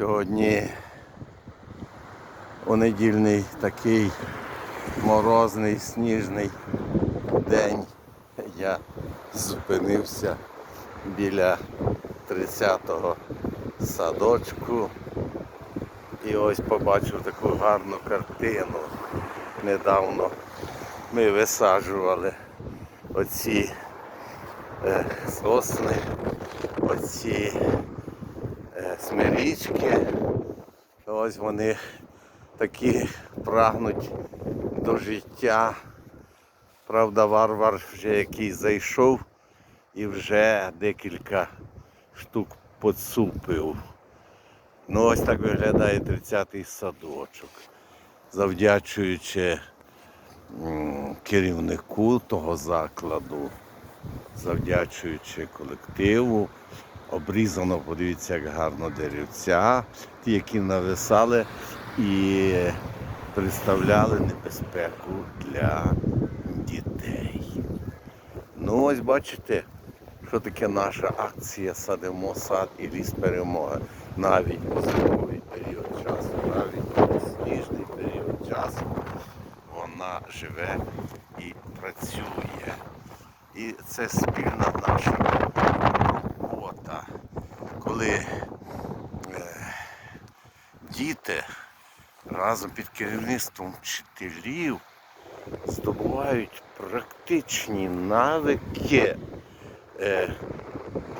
Сьогодні у недільний такий морозний, сніжний день я зупинився біля 30-го садочку і ось побачив таку гарну картину. Недавно ми висаджували оці е, сосни, оці смирічки. Ось вони такі прагнуть до життя. Правда, варвар вже який зайшов і вже декілька штук поцупив. Ну ось так виглядає 30-й садочок. Завдячуючи керівнику того закладу, завдячуючи колективу, обрізано, подивіться, як гарно деревця, ті, які нависали і представляли небезпеку для дітей. Ну ось бачите, що таке наша акція Садимо сад і ліс перемоги. Навіть у зимовий період часу, навіть у сніжний період часу вона живе і працює. І це спільна наша коли е, діти разом під керівництвом вчителів здобувають практичні навики, е,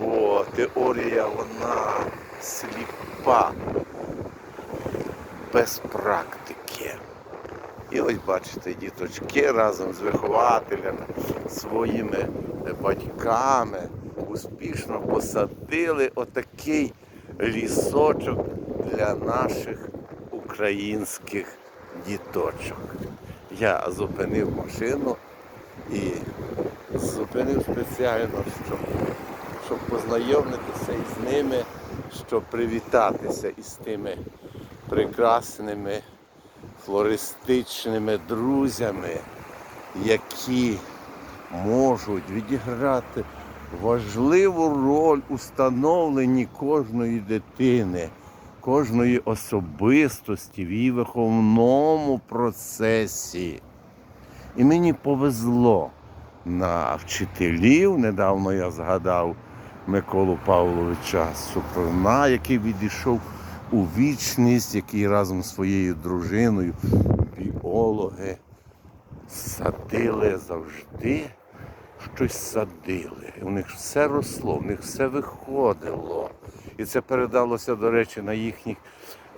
бо теорія вона сліпа без практики. І ось бачите, діточки разом з вихователями, своїми батьками успішно посадили отакий лісочок для наших українських діточок. Я зупинив машину і зупинив спеціально, щоб, щоб познайомитися із ними, щоб привітатися із тими прекрасними флористичними друзями, які можуть відіграти важливу роль у становленні кожної дитини, кожної особистості в її виховному процесі. І мені повезло на вчителів. Недавно я згадав Миколу Павловича Супруна, який відійшов у вічність, який разом з своєю дружиною, біологи, садили завжди, щось садили. У них все росло, у них все виходило. І це передалося, до речі, на їхніх,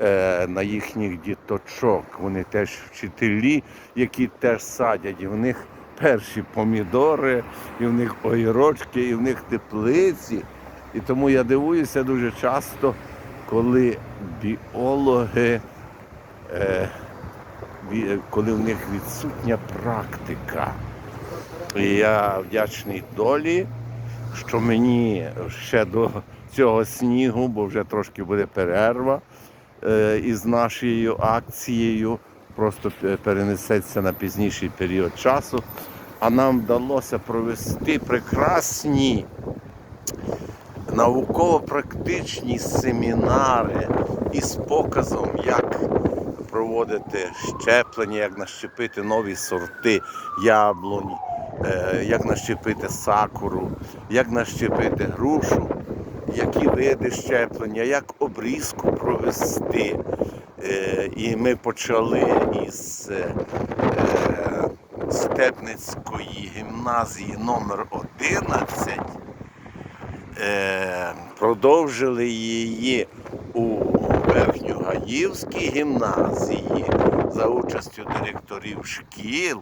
е, на їхніх діточок. Вони теж вчителі, які теж садять. І в них перші помідори, і в них огірочки, і в них теплиці. І тому я дивуюся дуже часто, коли біологи, е, коли в них відсутня практика. Я вдячний долі, що мені ще до цього снігу, бо вже трошки буде перерва е, із нашою акцією, просто перенесеться на пізніший період часу. А нам вдалося провести прекрасні науково-практичні семінари із показом, як проводити щеплення, як нащепити нові сорти яблунь, як нащепити сакуру, як нащепити грушу, які види щеплення, як обрізку провести. Е, І ми почали із е, е, Степницької гімназії номер 11 е, продовжили її у Верхньогаївській гімназії за участю директорів шкіл.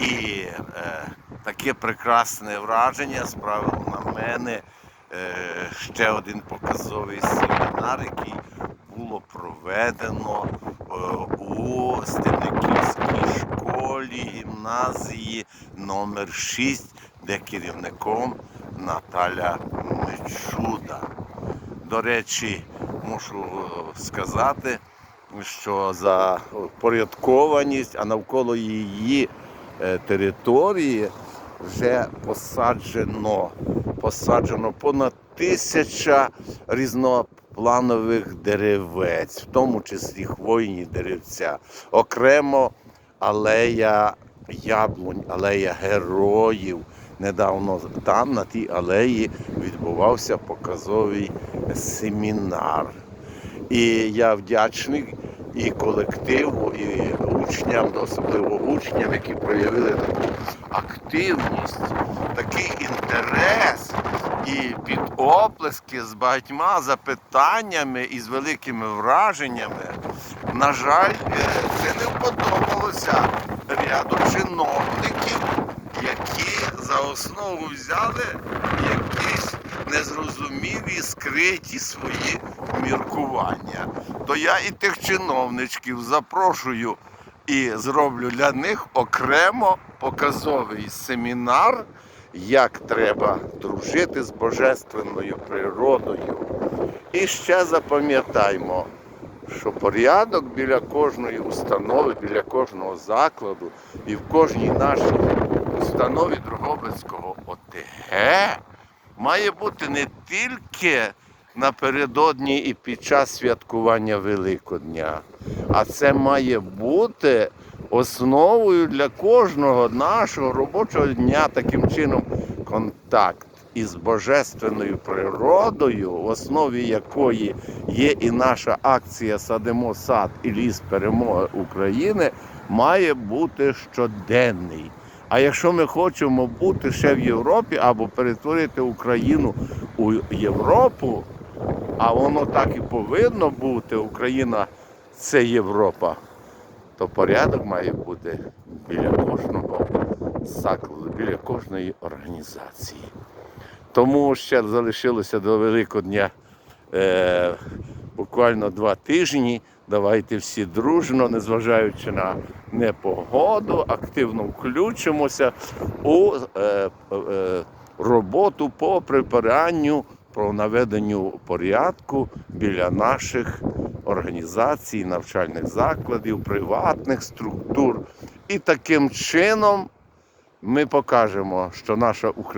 І е, таке прекрасне враження справило на мене е, ще один показовий семінар, який було проведено е, у Стебниківській школі гімназії номер 6, де керівником Наталя Мичуда. До речі, мушу е, сказати, що за порядкованість, а навколо її території вже посаджено, посаджено понад тисяча різнопланових деревець, в тому числі хвойні деревця. Окремо алея яблунь, алея героїв. Недавно там, на тій алеї, відбувався показовий семінар. І я вдячний і колективу, і учням, особливо учням, які проявили таку активність, такий інтерес і під оплески з багатьма запитаннями і з великими враженнями. На жаль, е, це не вподобалося ряду чиновників, які за основу взяли якісь незрозумілі скриті свої міркування. То я і тих чиновничків запрошую і зроблю для них окремо показовий семінар, як треба дружити з божественною природою. І ще запам'ятаймо, що порядок біля кожної установи, біля кожного закладу і в кожній нашій установі Дрогобицького ОТГ має бути не тільки напередодні і під час святкування Великодня, а це має бути основою для кожного нашого робочого дня таким чином контакт із божественною природою, в основі якої є і наша акція Садимо сад і ліс перемоги України, має бути щоденний. А якщо ми хочемо бути ще в Європі або перетворити Україну у Європу, а воно так і повинно бути, Україна це Європа, то порядок має бути біля кожного закладу, біля кожної організації. Тому ще залишилося до Великодня е, буквально два тижні. Давайте всі дружно, незважаючи на непогоду, активно включимося у е, е, роботу по прибиранню, про наведенню порядку біля наших організацій, навчальних закладів, приватних структур. І таким чином ми покажемо, що наша Україна.